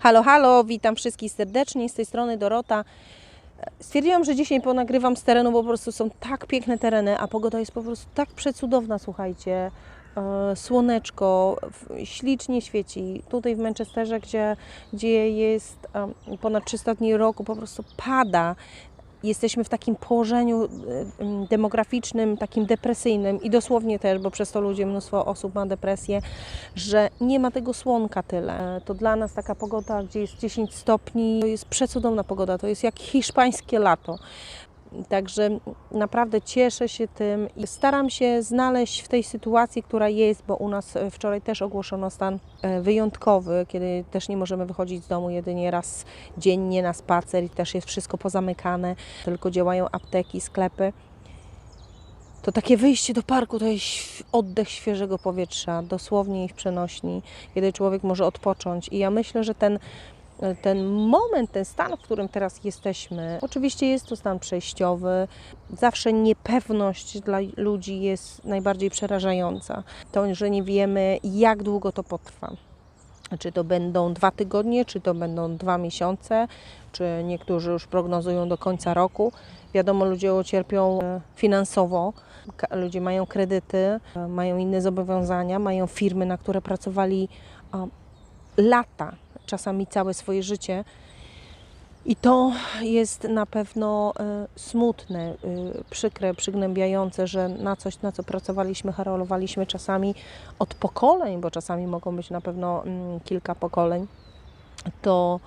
Halo, halo, witam wszystkich serdecznie, z tej strony Dorota. Stwierdziłam, że dzisiaj ponagrywam z terenu, bo po prostu są tak piękne tereny, a pogoda jest po prostu tak przecudowna, słuchajcie. E, Słoneczko ślicznie świeci. Tutaj w Manchesterze, gdzie, gdzie jest em, ponad 300 dni roku, po prostu pada. Jesteśmy w takim położeniu e, em, demograficznym, takim depresyjnym i dosłownie też, bo przez to ludzie, mnóstwo osób ma depresję, że nie ma tego słonka tyle. To dla nas taka pogoda, gdzie jest 10 stopni, to jest przecudowna pogoda, to jest jak hiszpańskie lato. Także naprawdę cieszę się tym i staram się znaleźć w tej sytuacji, która jest, bo u nas e, wczoraj też ogłoszono stan e, wyjątkowy, kiedy też nie możemy wychodzić z domu jedynie raz dziennie na spacer i też jest wszystko pozamykane, tylko działają apteki, sklepy. To takie wyjście do parku to jest oddech świeżego powietrza, dosłownie i w przenośni, kiedy człowiek może odpocząć. I ja myślę, że ten, ten moment, ten stan, w którym teraz jesteśmy, oczywiście jest to stan przejściowy. Zawsze niepewność dla ludzi jest najbardziej przerażająca. To, że nie wiemy, jak długo to potrwa. Czy to będą dwa tygodnie, czy to będą dwa miesiące, czy niektórzy już prognozują do końca roku. Wiadomo, ludzie cierpią e, finansowo, ludzie mają kredyty, e, mają inne zobowiązania, mają firmy, na które pracowali a, lata, czasami całe swoje życie. I to jest na pewno e, smutne, e, przykre, przygnębiające, że na coś, na co pracowaliśmy, harolowaliśmy czasami od pokoleń, bo czasami mogą być na pewno mm, kilka pokoleń, to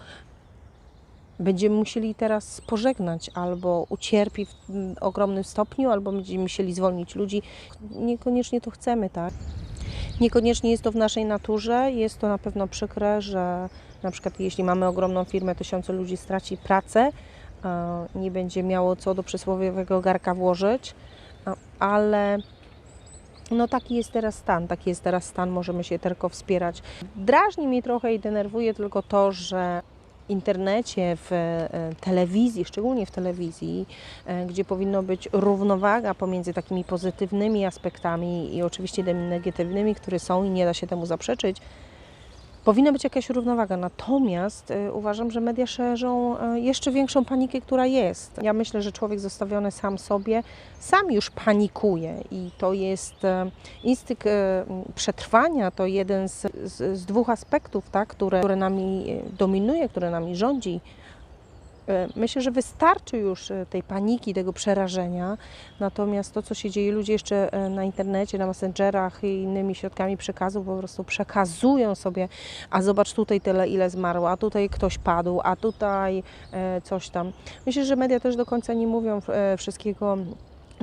będziemy musieli teraz pożegnać albo ucierpi w mm, ogromnym stopniu, albo będziemy musieli zwolnić ludzi. Niekoniecznie to chcemy, tak? Niekoniecznie jest to w naszej naturze. Jest to na pewno przykre, że na przykład jeśli mamy ogromną firmę, tysiące ludzi straci pracę, nie będzie miało co do przysłowiowego garka włożyć, ale no taki jest teraz stan, taki jest teraz stan, możemy się tylko wspierać. Drażni mnie trochę i denerwuje tylko to, że internecie, w e, telewizji, szczególnie w telewizji, e, gdzie powinno być równowaga pomiędzy takimi pozytywnymi aspektami i oczywiście tymi negatywnymi, które są i nie da się temu zaprzeczyć, powinna być jakaś równowaga. Natomiast e, uważam, że media szerzą e, jeszcze większą panikę, która jest. Ja myślę, że człowiek zostawiony sam sobie, sam już panikuje i to jest e, instynkt przetrwania, to jeden z, z, z dwóch aspektów, tak, które, które nami dominuje, które nami rządzi. E, Myślę, że wystarczy już e, tej paniki, tego przerażenia. Natomiast to, co się dzieje, ludzie jeszcze e, na internecie, na messengerach i innymi środkami przekazu po prostu przekazują sobie, a zobacz tutaj tyle, ile zmarło, a tutaj ktoś padł, a tutaj coś tam. Myślę, że media też do końca nie mówią wszystkiego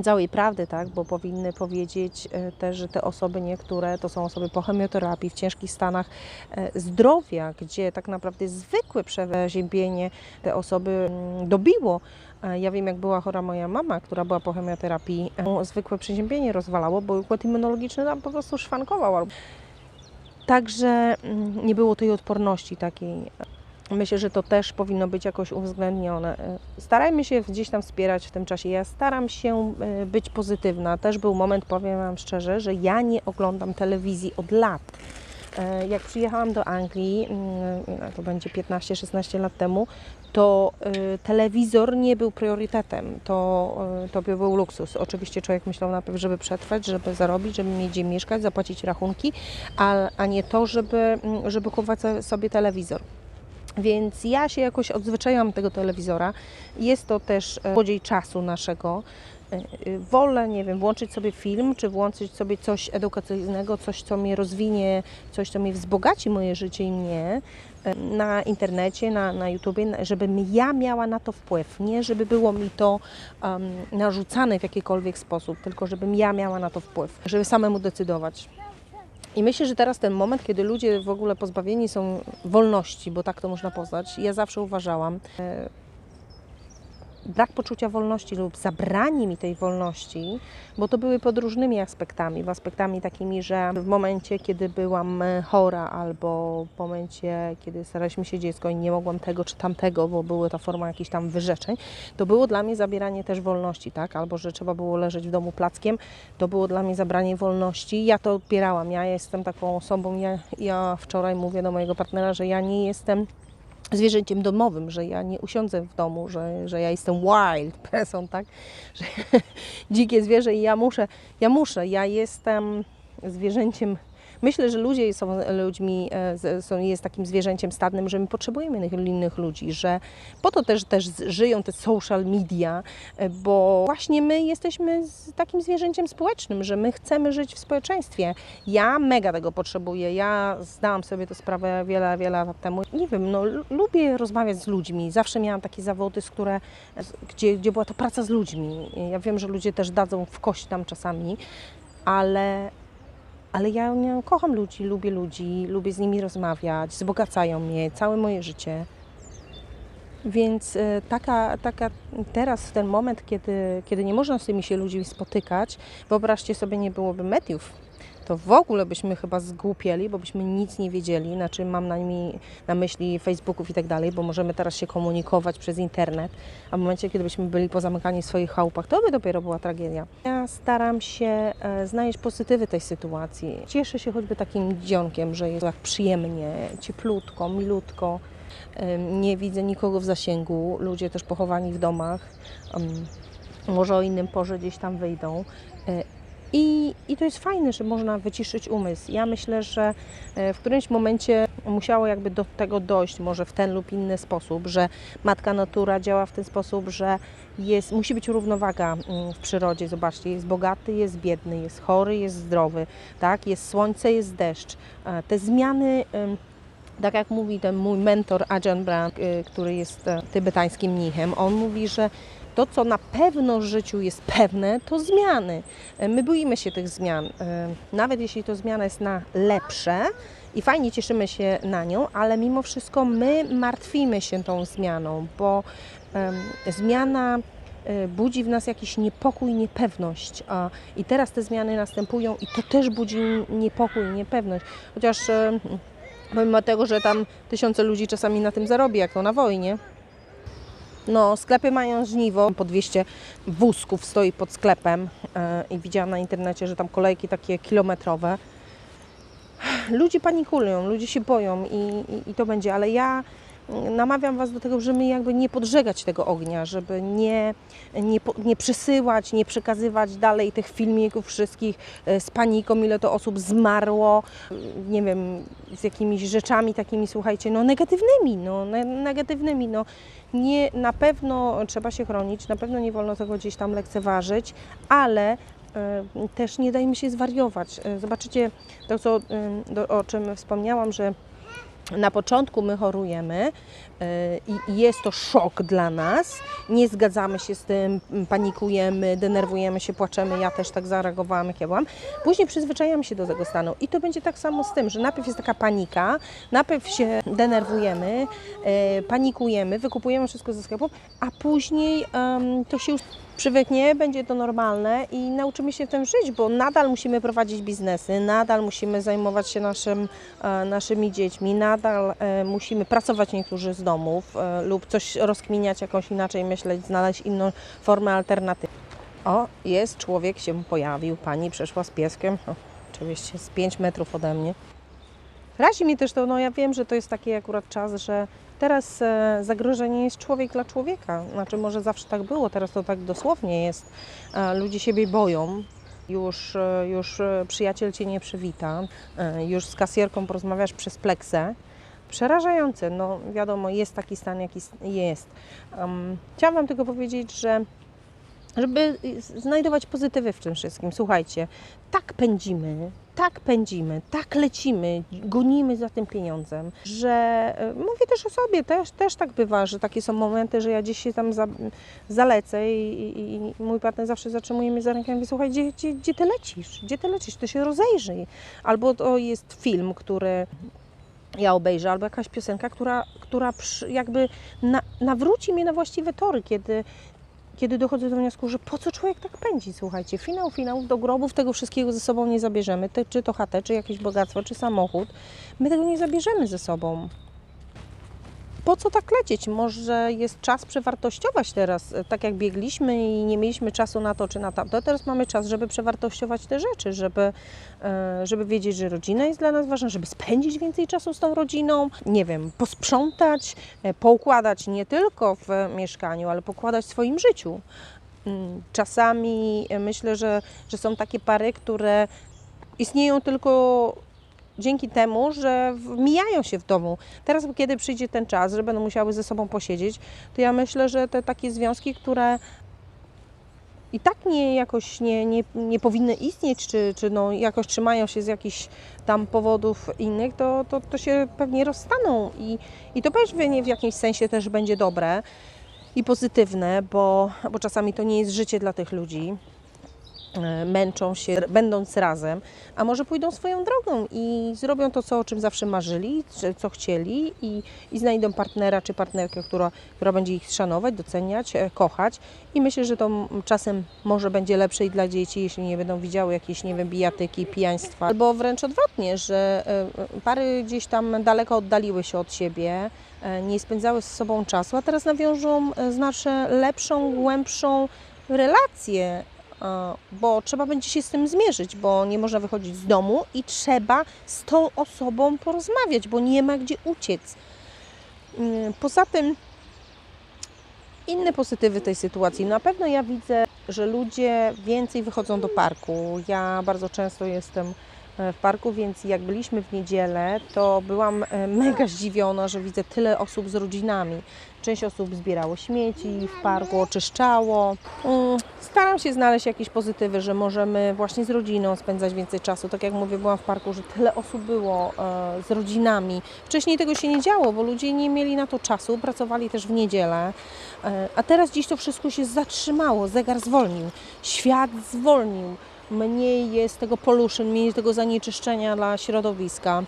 całej prawdy, tak, bo powinny powiedzieć e, też, że te osoby niektóre to są osoby po chemioterapii w ciężkich stanach e, zdrowia, gdzie tak naprawdę zwykłe przeziębienie te osoby mm, dobiło. E, Ja wiem, jak była chora moja mama, która była po chemioterapii, zwykłe przeziębienie rozwalało, bo układ immunologiczny tam po prostu szwankował. Także mm, nie było tej odporności takiej. Myślę, że to też powinno być jakoś uwzględnione. E, Starajmy się gdzieś tam wspierać w tym czasie. Ja staram się e, być pozytywna. Też był moment, powiem Wam szczerze, że ja nie oglądam telewizji od lat. E, Jak przyjechałam do Anglii, mm, to będzie 15-16 lat temu, to telewizor nie był priorytetem. To, to by był luksus. Oczywiście człowiek myślał najpierw, żeby przetrwać, żeby zarobić, żeby mieć gdzie mieszkać, zapłacić rachunki, a, a nie to, żeby, mm, żeby kupować so- sobie telewizor. Więc ja się jakoś odzwyczaiłam tego telewizora. Jest to też e, złodziej czasu naszego. E, e, Wolę, nie wiem, włączyć sobie film, czy włączyć sobie coś edukacyjnego, coś, co mnie rozwinie, coś, co mi wzbogaci moje życie i mnie e, na internecie, na, na YouTubie, żebym ja miała na to wpływ. Nie, żeby było mi to em, narzucane w jakikolwiek sposób, tylko żebym ja miała na to wpływ, żeby samemu decydować. I myślę, że teraz ten moment, kiedy ludzie w ogóle pozbawieni są wolności, bo tak to można poznać, ja zawsze uważałam, e, brak poczucia wolności lub zabranie mi tej wolności, bo to były pod różnymi aspektami, aspektami takimi, że w momencie, kiedy byłam e, chora albo w momencie, kiedy staraliśmy się dziecko i nie mogłam tego czy tamtego, bo były to forma jakichś tam wyrzeczeń, to było dla mnie zabieranie też wolności, tak? Albo że trzeba było leżeć w domu plackiem, to było dla mnie zabranie wolności. Ja to odbierałam. Ja jestem taką osobą, ja, ja wczoraj mówię do mojego partnera, że ja nie jestem zwierzęciem domowym, że ja nie usiądzę w domu, że, że ja jestem wild person, tak? Że dzikie zwierzę i ja muszę, ja muszę, ja jestem zwierzęciem. Myślę, że ludzie są ludźmi, e, są, jest takim zwierzęciem stadnym, że my potrzebujemy innych, ludzi, że po to też, też żyją te social media, e, bo właśnie my jesteśmy takim zwierzęciem społecznym, że my chcemy żyć w społeczeństwie. Ja mega tego potrzebuję. Ja zdałam sobie tę sprawę wiele, wiele lat temu. Nie wiem, no, lu- lubię rozmawiać z ludźmi. Zawsze miałam takie zawody, z które, gdzie, gdzie była to praca z ludźmi. Ja wiem, że ludzie też dadzą w kość tam czasami, ale, ale ja nie, kocham ludzi, lubię ludzi, lubię z nimi rozmawiać, wzbogacają mnie całe moje życie. Więc e, taka, taka teraz, ten moment, kiedy, kiedy nie można z tymi się ludźmi spotykać, wyobraźcie sobie, nie byłoby mediów, to w ogóle byśmy chyba zgłupieli, bo byśmy nic nie wiedzieli, na czym mam na, na myśli Facebooków i tak dalej, bo możemy teraz się komunikować przez internet, a w momencie, kiedy byśmy byli pozamykani w swoich chałupach, to by dopiero była tragedia. Ja staram się e, znaleźć pozytywy tej sytuacji. Cieszę się choćby takim dzionkiem, że jest tak przyjemnie, cieplutko, milutko. Nie widzę nikogo w zasięgu, ludzie też pochowani w domach. Może o innym porze gdzieś tam wyjdą. E, I, I to jest fajne, że można wyciszyć umysł. Ja myślę, że e, w którymś momencie musiało jakby do tego dojść, może w ten lub inny sposób, że matka natura działa w ten sposób, że jest, musi być równowaga mm, w przyrodzie. Zobaczcie, jest bogaty, jest biedny, jest chory, jest zdrowy, tak? jest słońce, jest deszcz. E, Te zmiany tak jak mówi ten mój mentor Ajahn Brahm, y, który jest e, tybetańskim mnichem, on mówi, że to, co na pewno w życiu jest pewne, to zmiany. E, My boimy się tych zmian, e, nawet jeśli to zmiana jest na lepsze i fajnie cieszymy się na nią, ale mimo wszystko my martwimy się tą zmianą, bo zmiana e, budzi w nas jakiś niepokój, niepewność. A, I teraz te zmiany następują i to też budzi niepokój, niepewność. Chociaż Pomimo tego, że tam tysiące ludzi czasami na tym zarobi, jak to na wojnie. No, sklepy mają żniwo, po 200 wózków stoi pod sklepem e, i widziałam na internecie, że tam kolejki takie kilometrowe. Ludzie panikują, ludzie się boją i, i, i to będzie, ale ja namawiam Was do tego, żeby jakby nie podżegać tego ognia, żeby nie, nie, nie przesyłać, nie przekazywać dalej tych filmików wszystkich e, z paniką, ile to osób zmarło, nie wiem, z jakimiś rzeczami takimi, słuchajcie, no negatywnymi, no ne negatywnymi, no nie, na pewno trzeba się chronić, na pewno nie wolno tego gdzieś tam lekceważyć, ale e, też nie dajmy się zwariować. E, Zobaczycie to, co, e, o czym wspomniałam, że na początku my chorujemy e, i jest to szok dla nas. Nie zgadzamy się z tym, panikujemy, denerwujemy się, płaczemy. Ja też tak zareagowałam, jak ja byłam. Później przyzwyczajamy się do tego stanu i to będzie tak samo z tym, że najpierw jest taka panika, najpierw się denerwujemy, e, panikujemy, wykupujemy wszystko ze sklepów, a później to się już przywyknie, będzie to normalne i nauczymy się w tym żyć, bo nadal musimy prowadzić biznesy, nadal musimy zajmować się naszym, e, naszymi dziećmi, nadal e, musimy pracować niektórzy z domów e, lub coś rozkminiać, jakąś inaczej myśleć, znaleźć inną formę alternatywy. O, jest człowiek się pojawił, pani przeszła z pieskiem, o, oczywiście z 5 metrów ode mnie. Razi mi też to, no ja wiem, że to jest taki akurat czas, że teraz e, zagrożenie jest człowiek dla człowieka. Znaczy może zawsze tak było, teraz to tak dosłownie jest. E, ludzie siebie boją. Już, e, już przyjaciel Cię nie przywita, już z kasjerką porozmawiasz przez pleksę. Przerażające, no wiadomo, jest taki stan, jaki jest. Um, chciałam Wam tylko powiedzieć, że żeby znajdować pozytywy w tym wszystkim. Słuchajcie, tak pędzimy, tak pędzimy, tak lecimy, gonimy za tym pieniądzem, że e, mówię też o sobie, też, też tak bywa, że takie są momenty, że ja gdzieś się tam za, zalecę i, i, i mój partner zawsze zatrzymuje mnie za rękę i mówi, słuchaj, gdzie, gdzie, gdzie ty lecisz? Gdzie ty lecisz? To się rozejrzyj. Albo to jest film, który ja obejrzę, albo jakaś piosenka, która, która jakby na, nawróci mnie na właściwe tory, kiedy, kiedy dochodzę do wniosku, że po co człowiek tak pędzi, słuchajcie, finał finałów do grobów tego wszystkiego ze sobą nie zabierzemy, Te, czy to chatę, czy jakieś bogactwo, czy samochód, my tego nie zabierzemy ze sobą. Po co tak lecieć? Może jest czas przewartościować teraz, e, tak jak biegliśmy i nie mieliśmy czasu na to czy na tamto, teraz mamy czas, żeby przewartościować te rzeczy, żeby, e, żeby wiedzieć, że rodzina jest dla nas ważna, żeby spędzić więcej czasu z tą rodziną, nie wiem, posprzątać, e, poukładać nie tylko w mieszkaniu, ale pokładać w swoim życiu. Mm, Czasami myślę, że, że są takie pary, które istnieją tylko dzięki temu, że mijają się w domu. Teraz, kiedy przyjdzie ten czas, że będą musiały ze sobą posiedzieć, to ja myślę, że te takie związki, które i tak nie jakoś nie, nie, nie powinny istnieć, czy, czy no jakoś trzymają się z jakichś tam powodów innych, to, to, to się pewnie rozstaną i, i to pewnie w jakimś sensie też będzie dobre i pozytywne, bo, bo czasami to nie jest życie dla tych ludzi. E, Męczą się, będąc razem, a może pójdą swoją drogą i zrobią to, co, o czym zawsze marzyli, co chcieli, i, i znajdą partnera czy partnerkę, która, która będzie ich szanować, doceniać, e, kochać. I myślę, że to czasem może będzie lepsze i dla dzieci, jeśli nie będą widziały jakieś, nie wiem, bijatyki, pijaństwa, albo wręcz odwrotnie, że e, pary gdzieś tam daleko oddaliły się od siebie, nie spędzały z sobą czasu, a teraz nawiążą znacznie lepszą, głębszą relację, bo trzeba będzie się z tym zmierzyć, bo nie można wychodzić z domu i trzeba z tą osobą porozmawiać, bo nie ma gdzie uciec. Mm, Poza tym inne pozytywy tej sytuacji. Na pewno ja widzę, że ludzie więcej wychodzą do parku. Ja bardzo często jestem e, w parku, więc jak byliśmy w niedzielę, to byłam e, mega zdziwiona, że widzę tyle osób z rodzinami. Część osób zbierało śmieci w parku, oczyszczało. Mm, Staram się znaleźć jakieś pozytywy, że możemy właśnie z rodziną spędzać więcej czasu. Tak jak mówię, byłam w parku, że tyle osób było e, z rodzinami. Wcześniej tego się nie działo, bo ludzie nie mieli na to czasu, pracowali też w niedzielę. E, A teraz dziś to wszystko się zatrzymało, zegar zwolnił, świat zwolnił. Mniej jest tego pollution, mniej tego zanieczyszczenia dla środowiska.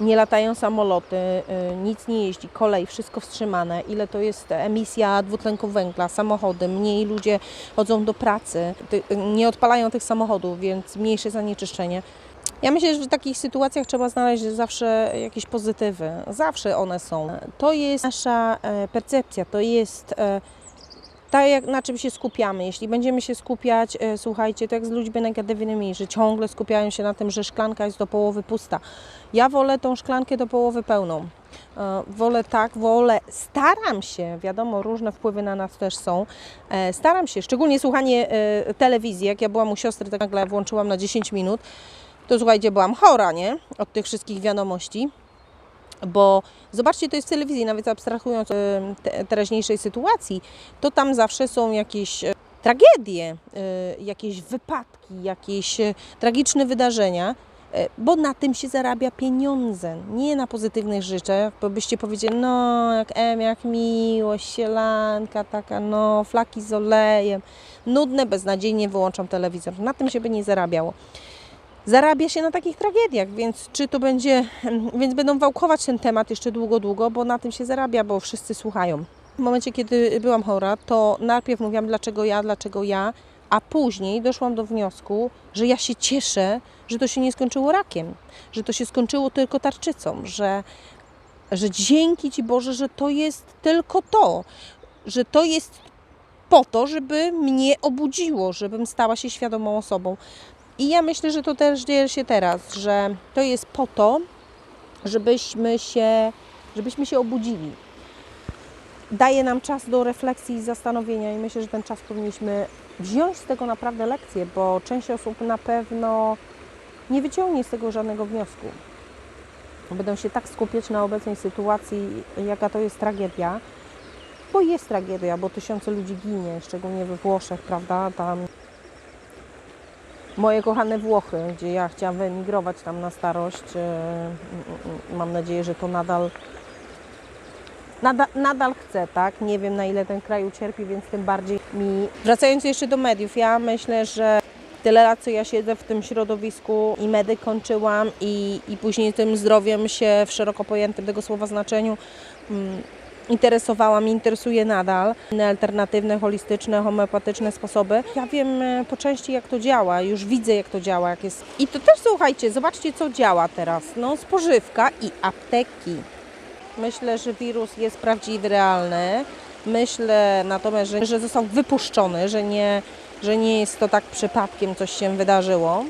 Nie latają samoloty, e, nic nie jeździ, kolej, wszystko wstrzymane. Ile to jest emisja dwutlenku węgla, samochody, mniej ludzie chodzą do pracy, nie odpalają tych samochodów, więc mniejsze zanieczyszczenie. Ja myślę, że w takich sytuacjach trzeba znaleźć zawsze jakieś pozytywy. Zawsze one są. To jest nasza e, percepcja, to jest e, tak, jak, na czym się skupiamy. Jeśli będziemy się skupiać, e, słuchajcie, to jak z ludźmi negatywnymi, że ciągle skupiają się na tym, że szklanka jest do połowy pusta. Ja wolę tą szklankę do połowy pełną. E, Wolę tak, wolę, staram się, wiadomo, różne wpływy na nas też są. E, Staram się, szczególnie słuchanie e, telewizji, jak ja byłam u siostry, tak nagle włączyłam na 10 minut, to słuchajcie, byłam chora, nie? Od tych wszystkich wiadomości. Bo zobaczcie, to jest w telewizji, nawet abstrahując od te, teraźniejszej sytuacji, to tam zawsze są jakieś e, tragedie, e, jakieś wypadki, jakieś e, tragiczne wydarzenia, bo na tym się zarabia pieniądze, nie na pozytywnych rzeczach, bo byście powiedzieli, no jak em, jak miłość, sielanka taka, no flaki z olejem, nudne, beznadziejnie wyłączam telewizor. Na tym się by nie zarabiało zarabia się na takich tragediach, więc czy to będzie, więc będą wałkować ten temat jeszcze długo, długo, bo na tym się zarabia, bo wszyscy słuchają. W momencie, kiedy byłam chora, to najpierw mówiłam, dlaczego ja, dlaczego ja, a później doszłam do wniosku, że ja się cieszę, że to się nie skończyło rakiem, że to się skończyło tylko tarczycą, że, że dzięki Ci Boże, że to jest tylko to, że to jest po to, żeby mnie obudziło, żebym stała się świadomą osobą. I ja myślę, że to też dzieje się teraz, że to jest po to, żebyśmy się, żebyśmy się obudzili. Daje nam czas do refleksji i zastanowienia i myślę, że ten czas powinniśmy wziąć z tego naprawdę lekcję, bo część osób na pewno nie wyciągnie z tego żadnego wniosku. Będą się tak skupiać na obecnej sytuacji, jaka to jest tragedia, bo jest tragedia, bo tysiące ludzi ginie, szczególnie we Włoszech, prawda? Tam moje kochane Włochy, gdzie ja chciałam wyemigrować tam na starość. e, mm, Mam nadzieję, że to nadal, nadal, nadal chcę, tak? Nie wiem na ile ten kraj ucierpi, więc tym bardziej mi. Wracając jeszcze do mediów, ja myślę, że tyle lat, co ja siedzę w tym środowisku i medy kończyłam i, i później tym zdrowiem się w szeroko pojętym tego słowa znaczeniu mm, interesowałam i interesuje nadal. Alternatywne, holistyczne, homeopatyczne sposoby. Ja wiem e, po części jak to działa, już widzę jak to działa, jak jest. I to też słuchajcie, zobaczcie co działa teraz. No spożywka i apteki. Myślę, że wirus jest prawdziwy, realny. Myślę natomiast, że, że został wypuszczony, że nie, że nie jest to tak przypadkiem, coś się wydarzyło.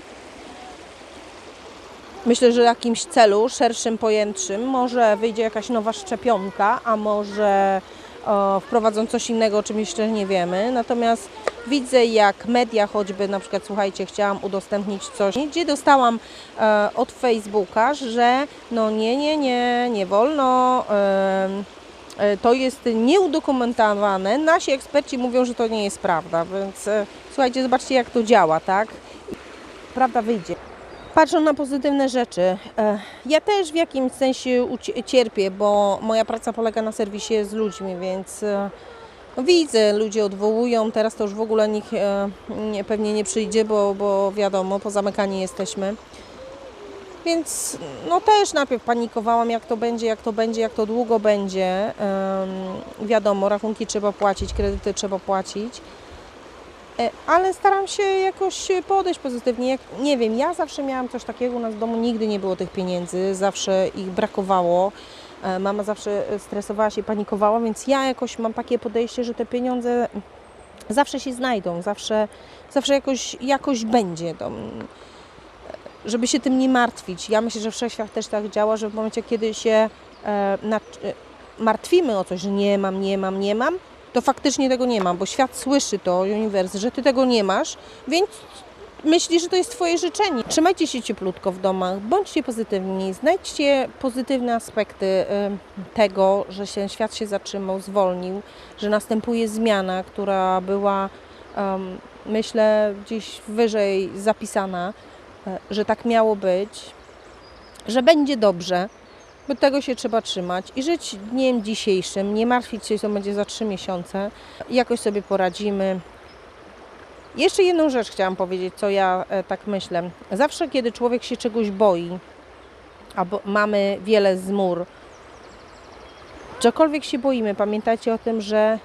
Myślę, że jakimś celu szerszym, pojętszym może wyjdzie jakaś nowa szczepionka, a może o, wprowadzą coś innego, o czym jeszcze nie wiemy. Natomiast widzę, jak media choćby, na przykład, słuchajcie, chciałam udostępnić coś, gdzie dostałam e, od Facebooka, że no nie, nie, nie, nie wolno. em, e, to jest nieudokumentowane. Nasi eksperci mówią, że to nie jest prawda, więc e, słuchajcie, zobaczcie, jak to działa, tak? Prawda wyjdzie. Patrzą na pozytywne rzeczy. e, Ja też w jakimś sensie cierpię, bo moja praca polega na serwisie z ludźmi, więc e, no widzę, ludzie odwołują. Teraz to już w ogóle nikt e, nie, pewnie nie przyjdzie, bo, bo wiadomo, pozamykani jesteśmy. Więc no też najpierw panikowałam, jak to będzie, jak to będzie, jak to długo będzie. Wiadomo, rachunki trzeba płacić, kredyty trzeba płacić. E, Ale staram się jakoś podejść pozytywnie. Jak, nie wiem, ja zawsze miałam coś takiego, u nas w domu nigdy nie było tych pieniędzy, zawsze ich brakowało. E, Mama zawsze stresowała się, panikowała, więc ja jakoś mam takie podejście, że te pieniądze zawsze się znajdą, zawsze, zawsze jakoś, jakoś będzie. To, mm, żeby się tym nie martwić. Ja myślę, że wszechświat też tak działa, że w momencie, kiedy się e, e, martwimy o coś, że nie mam, nie mam, nie mam, to faktycznie tego nie mam, bo świat słyszy to, uniwersum, że ty tego nie masz, więc myśli, że to jest twoje życzenie. Trzymajcie się cieplutko w domach, bądźcie pozytywni, znajdźcie pozytywne aspekty y, tego, że się świat się zatrzymał, zwolnił, że następuje zmiana, która była, myślę, gdzieś wyżej zapisana, e, że tak miało być, że będzie dobrze, bo tego się trzeba trzymać i żyć dniem dzisiejszym, nie martwić się, co będzie za trzy miesiące. Jakoś sobie poradzimy. Jeszcze jedną rzecz chciałam powiedzieć, co ja e, tak myślę. Zawsze, kiedy człowiek się czegoś boi, albo mamy wiele zmur, czegokolwiek się boimy, pamiętajcie o tym, że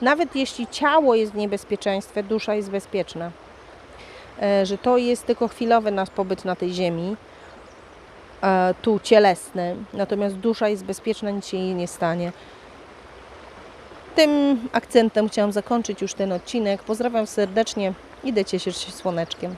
nawet jeśli ciało jest w niebezpieczeństwie, dusza jest bezpieczna. E, Że to jest tylko chwilowy nasz pobyt na tej ziemi, tu cielesny, natomiast dusza jest bezpieczna, nic się jej nie stanie. Tym akcentem chciałam zakończyć już ten odcinek. Pozdrawiam serdecznie, idę cieszyć się słoneczkiem.